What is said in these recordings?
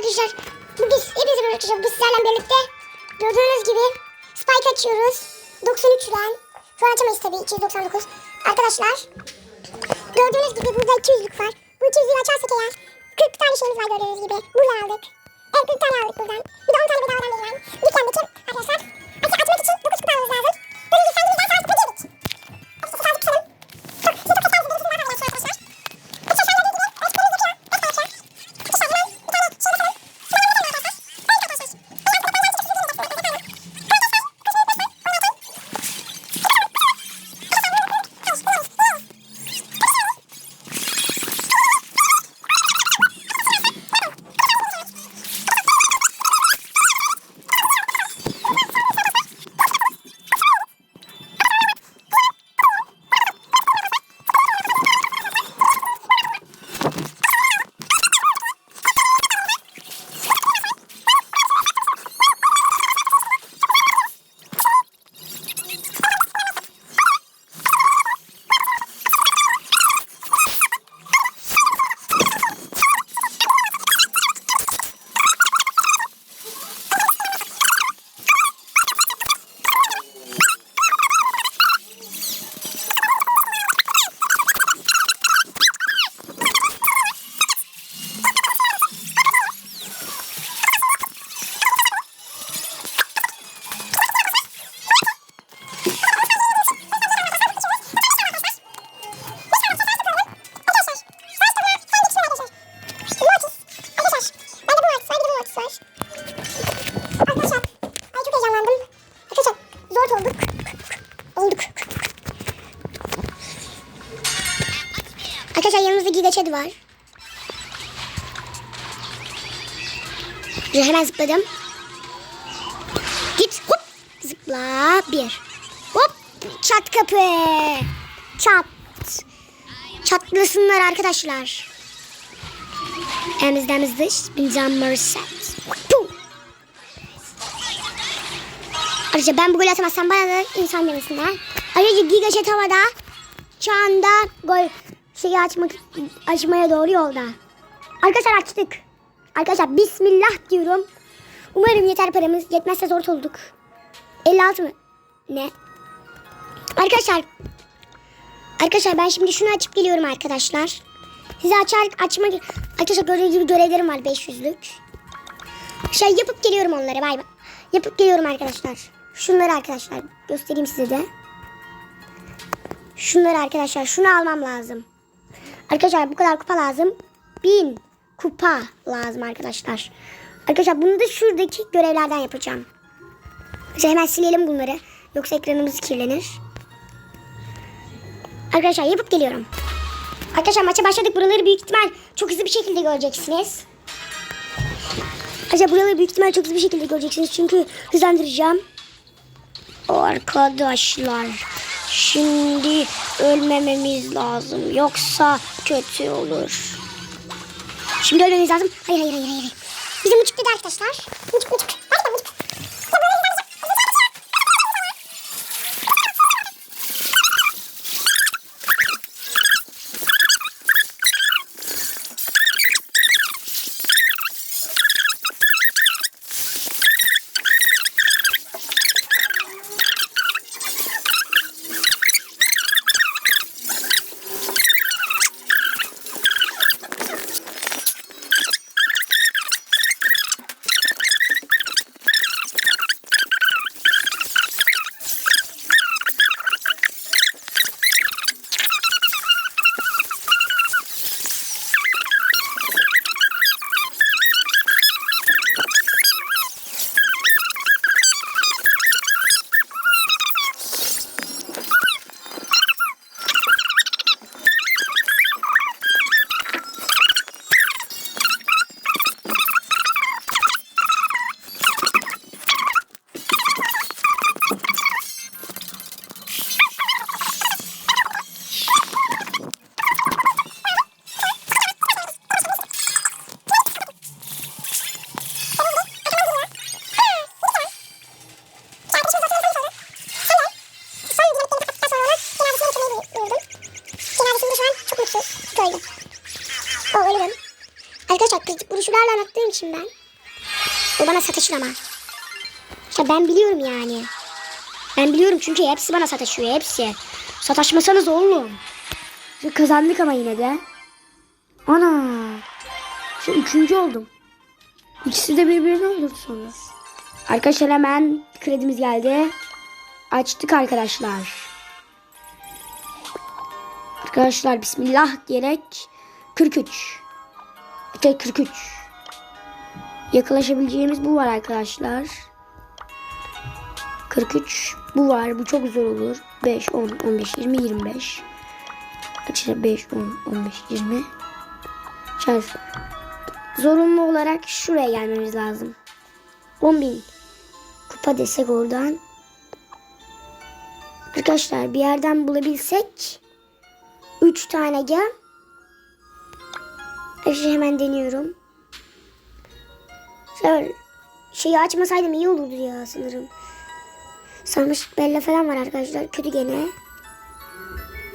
arkadaşlar. Hepinize merhaba arkadaşlar. Biz sizlerle birlikte gördüğünüz gibi spike açıyoruz. 93 ren. Şu an açamayız tabii 299. Arkadaşlar gördüğünüz gibi burada 200'lük var. Bu 200'lüğü açarsak eğer 40 tane şeyimiz var gördüğünüz gibi. Buradan aldık. Evet 40 tane aldık buradan. Bir de 10 tane bedavadan verilen. Dükkandaki arkadaşlar. Arkadaşlar yanımızda Giga Chad var. Dur hemen zıpladım. Git hop zıpla bir. Hop çat kapı. Çat. Çatlasınlar arkadaşlar. Dış bineceğim set. Puh. Ayrıca ben bu gol atamazsam bana da insan demesinler. Ayrıca Giga Jet havada şu anda gol şeyi açmak açmaya doğru yolda. Arkadaşlar açtık. Arkadaşlar bismillah diyorum. Umarım yeter paramız. Yetmezse zor olduk. 56 mı? Ne? Arkadaşlar. Arkadaşlar ben şimdi şunu açıp geliyorum arkadaşlar. Size açar açma arkadaşlar gördüğünüz gibi görevlerim var 500'lük. Şey yapıp geliyorum onları bay bay. Yapıp geliyorum arkadaşlar. Şunları arkadaşlar göstereyim size de. Şunları arkadaşlar şunu almam lazım. Arkadaşlar bu kadar kupa lazım. Bin kupa lazım arkadaşlar. Arkadaşlar bunu da şuradaki görevlerden yapacağım. Mesela hemen silelim bunları. Yoksa ekranımız kirlenir. Arkadaşlar yapıp geliyorum. Arkadaşlar maça başladık. Buraları büyük ihtimal çok hızlı bir şekilde göreceksiniz. Arkadaşlar buraları büyük ihtimal çok hızlı bir şekilde göreceksiniz. Çünkü hızlandıracağım. Arkadaşlar şimdi ölmememiz lazım. Yoksa kötü olur. Şimdi ölmemiz lazım. Hayır hayır hayır hayır. Bizim muçuk dedi arkadaşlar. Muçuk. Nerede muçuk? şimdi ben. O bana sataşır ama. İşte ben biliyorum yani. Ben biliyorum çünkü hepsi bana sataşıyor hepsi. Sataşmasanız oğlum. Şu kazandık ama yine de. Ana. Şu üçüncü oldum. İkisi de birbirine oldu sonra. Arkadaşlar hemen kredimiz geldi. Açtık arkadaşlar. Arkadaşlar bismillah diyerek 43. Tek 43. Yakalaşabileceğimiz bu var arkadaşlar. 43 bu var. Bu çok zor olur. 5, 10, 15, 20, 25. Arkadaşlar 5, 10, 15, 20. Şöyle zorunlu olarak şuraya gelmemiz lazım. 10.000 kupa desek oradan. Arkadaşlar bir yerden bulabilsek 3 tane gem. Arkadaşlar hemen deniyorum. Şöyle şeyi açmasaydım iyi olurdu ya sanırım. Sarmış bella falan var arkadaşlar. Kötü gene.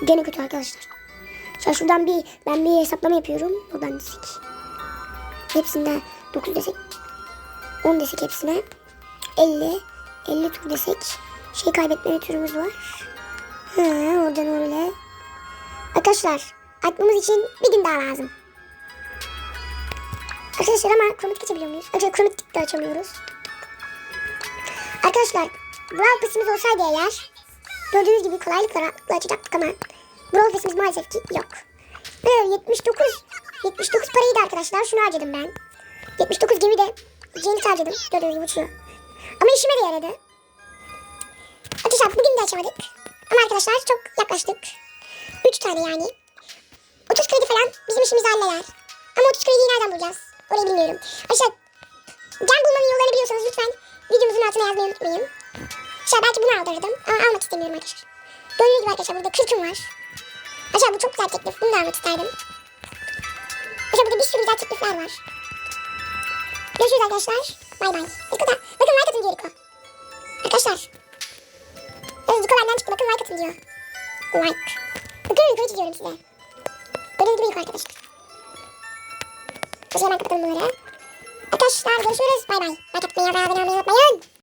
Gene kötü arkadaşlar. Şöyle şuradan bir ben bir hesaplama yapıyorum. Buradan desek. Hepsinde 9 desek. 10 desek hepsine. 50. 50 tur desek. Şey kaybetme türümüz var. Hı, oradan öyle. Arkadaşlar atmamız için bir gün daha lazım. Arkadaşlar ama kromatik açabiliyor muyuz? Arkadaşlar kromatik de açamıyoruz. Arkadaşlar Brawl Pass'imiz olsaydı eğer gördüğünüz gibi kolaylıkla rahatlıkla açacaktık ama Brawl Pass'imiz maalesef ki yok. Böyle 79 79 parayı da arkadaşlar şunu harcadım ben. 79 gibi de Cennet harcadım. Gördüğünüz gibi uçuyor. Ama işime de yaradı. Arkadaşlar bugün de açamadık. Ama arkadaşlar çok yaklaştık. 3 tane yani. 30 kredi falan bizim işimizi halleder. Ama 30 krediyi nereden bulacağız? Orayı bilmiyorum. Arkadaşlar can bulmanın yollarını biliyorsanız lütfen videomuzun altına yazmayı unutmayın. Arkadaşlar belki bunu aldırırdım ama almak istemiyorum arkadaşlar. Gördüğünüz gibi arkadaşlar burada 40'ım var. Arkadaşlar bu çok güzel teklif. Bunu da almak isterdim. Arkadaşlar burada bir sürü güzel teklifler var. Görüşürüz arkadaşlar. Bay bay. Et. Bakın like atın diyor Riko. Arkadaşlar. Evet Riko benden çıktı. Bakın like atın diyor. Like. Bakın yukarı çiziyorum size. Gördüğünüz gibi yukarı arkadaşlar. Şimdi hemen kapatalım bunları. Arkadaşlar görüşürüz. Bay bay. Like atmayı, abone olmayı unutmayın.